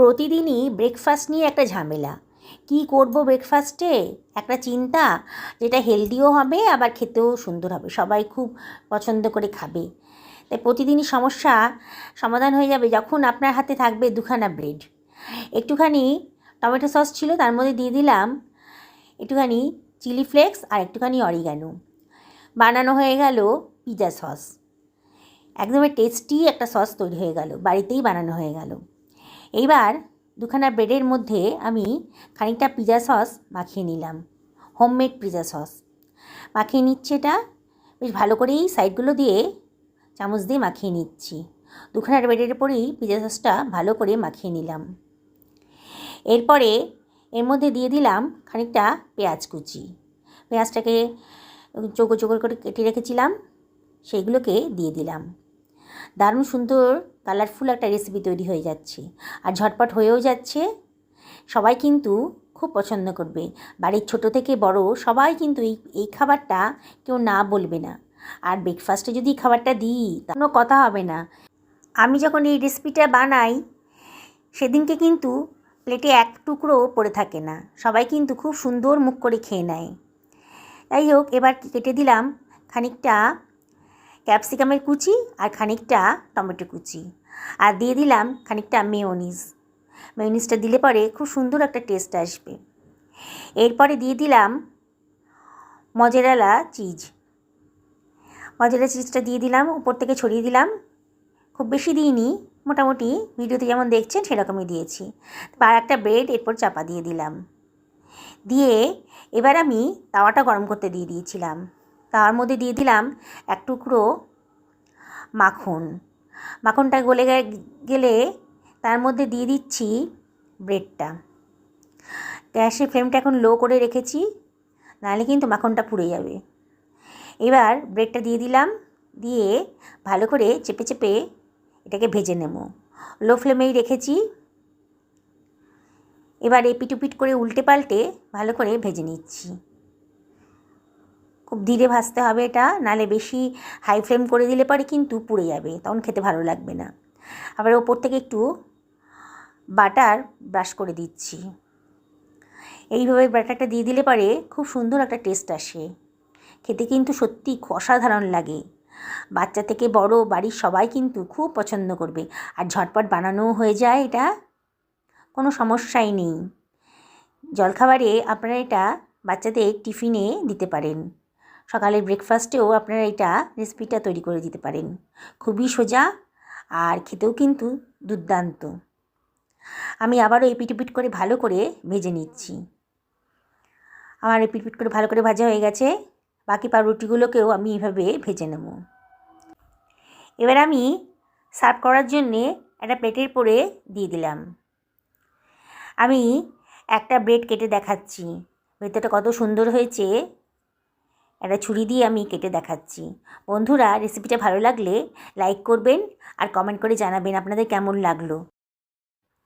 প্রতিদিনই ব্রেকফাস্ট নিয়ে একটা ঝামেলা। কী করব ব্রেকফাস্টে একটা চিন্তা, যেটা হেলদিও হবে, আবার খেতেও সুন্দর হবে। সবাই খুব পছন্দ করে খাবে। তাই প্রতিদিনই সমস্যা সমাধান হয়ে যাবে যখন আপনার হাতে থাকবে দুখানা ব্রেড একটুখানি টমেটো সস ছিল, তার মধ্যে দিয়ে দিলাম একটুখানি চিলি ফ্লেক্স আর একটুখানি অরিগানো বানানো হয়ে গেল পিজা সস একদমই টেস্টি একটা সস তৈরি হয়ে গেল, বাড়িতেই বানানো হয়ে গেল। এইবার দুখানা ব্রেডের মধ্যে আমি খানিকটা পিজা সস মাখিয়ে নিলাম হোমমেড পিজা সস মাখিয়ে নিচ্ছে এটা, বেশ ভালো করেই সাইডগুলো দিয়ে চামচ দিয়ে মাখিয়ে নিচ্ছি। দুখানা ব্রেডের পরেই পিজা সসটা ভালো করে মাখিয়ে নিলাম। এরপরে এর মধ্যে দিয়ে দিলাম খানিকটা পেঁয়াজ কুচি। পেঁয়াজটাকে চোখো চোখো করে কেটে রেখেছিলাম, সেইগুলোকে দিয়ে দিলাম। দারুণ সুন্দর কালারফুল একটা রেসিপি তৈরি হয়ে যাচ্ছে। আর ঝটপট হয়েও যাচ্ছে। সবাই কিন্তু খুব পছন্দ করবে। বাড়ির ছোট থেকে বড় সবাই কিন্তু এই এই খাবারটা কেউ না বলবে না। আর ব্রেকফাস্টে যদি খাবারটা দিই কোনো কথা হবে না। আমি যখন এই রেসিপিটা বানাই, সেদিনকে কিন্তু প্লেটে এক টুকরো পড়ে থাকে না। সবাই কিন্তু খুব সুন্দর মুখ করে খেয়ে নেয়। যাই হোক, এবার কেটে দিলাম খানিকটা ক্যাপসিকামের কুচি আর খানিকটা টমেটো কুচি। আর দিয়ে দিলাম খানিকটা মেয়োনিজ। মেয়োনিজটা দিলে পরে খুব সুন্দর একটা টেস্ট আসবে। এরপরে দিয়ে দিলাম মজেরালা চিজ। মজেরা চিজটা দিয়ে দিলাম, উপর থেকে ছড়িয়ে দিলাম। খুব বেশি দিইনি, মোটামুটি ভিডিওতে যেমন দেখছেন সেরকমই দিয়েছি। আর একটা ব্রেড এরপর চাপা দিয়ে দিলাম। দিয়ে এবার আমি তাওয়াটা গরম করতে দিয়ে দিয়েছিলাম। তার মধ্যে দিয়ে দিলাম এক টুকরো মাখন। মাখনটা গলে গেলে তার মধ্যে দিয়ে দিচ্ছি ব্রেডটা। গ্যাসের ফ্লেমটা এখন লো করে রেখেছি, নাহলে কিন্তু মাখনটা পুড়ে যাবে। এবার ব্রেডটা দিয়ে দিলাম, দিয়ে ভালো করে চেপে চেপে এটাকে ভেজে নেব। লো ফ্লেমেই রেখেছি। এবার এপিটুপিট করে উল্টে পাল্টে ভালো করে ভেজে নিচ্ছি। খুব ধীরে ভাজতে হবে এটা, নালে বেশি হাই ফ্লেম করে দিলে পরে কিন্তু পুড়ে যাবে, তখন খেতে ভালো লাগবে না। আবার ওপর থেকে একটু বাটার ব্রাশ করে দিচ্ছি। এইভাবে বাটারটা দিয়ে দিলে পরে খুব সুন্দর একটা টেস্ট আসে। খেতে কিন্তু সত্যি অসাধারণ লাগে। বাচ্চা থেকে বড় বাড়ির সবাই কিন্তু খুব পছন্দ করবে। আর ঝটপট বানানোও হয়ে যায় এটা, কোনো সমস্যাই নেই। জলখাবারে আপনারা এটা বাচ্চাদের টিফিনে দিতে পারেন। সকালের ব্রেকফাস্টেও আপনারা এটা রেসিপিটা তৈরি করে দিতে পারেন। খুবই সোজা আর খেতেও কিন্তু দুর্দান্ত। আমি আবারও এপিটুপিট করে ভালো করে ভেজে নিচ্ছি। আমার এপিটপিট করে ভালো করে ভাজা হয়ে গেছে। বাকি পাউরুটিগুলোকেও আমি এইভাবে ভেজে নেব। এবার আমি সার্ভ করার জন্যে একটা প্লেটের পরে দিয়ে দিলাম। আমি একটা ব্রেড কেটে দেখাচ্ছি। ভেতরটা কত সুন্দর হয়েছে। একটা ছুরি দিয়ে আমি কেটে দেখাচ্ছি। বন্ধুরা রেসিপিটা ভালো লাগলে লাইক করবেন আর কমেন্ট করে জানাবেন আপনাদের কেমন লাগল।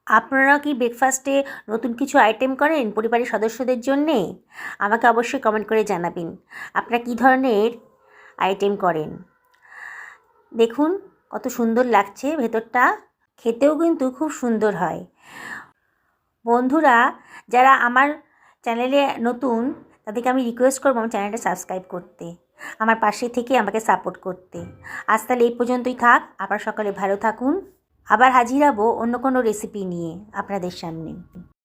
আপনারা কি ব্রেকফাস্টে নতুন কিছু আইটেম করেন পরিবারের সদস্যদের জন্যে? আমাকে অবশ্যই কমেন্ট করে জানাবেন। আপনারা কী ধরনের আইটেম করেন? দেখুন, কত সুন্দর লাগছে ভেতরটা। খেতেও কিন্তু খুব সুন্দর হয়। বন্ধুরা, যারা আমার চ্যানেলে নতুন তাদেরকে আমি রিকোয়েস্ট করব আমার চ্যানেলটা সাবস্ক্রাইব করতে, আমার পাশে থেকে আমাকে সাপোর্ট করতে। আজ তাহলে এই পর্যন্তই থাক আবার সকালে ভালো থাকুন। আবার হাজির হব অন্য কোনো রেসিপি নিয়ে আপনাদের সামনে।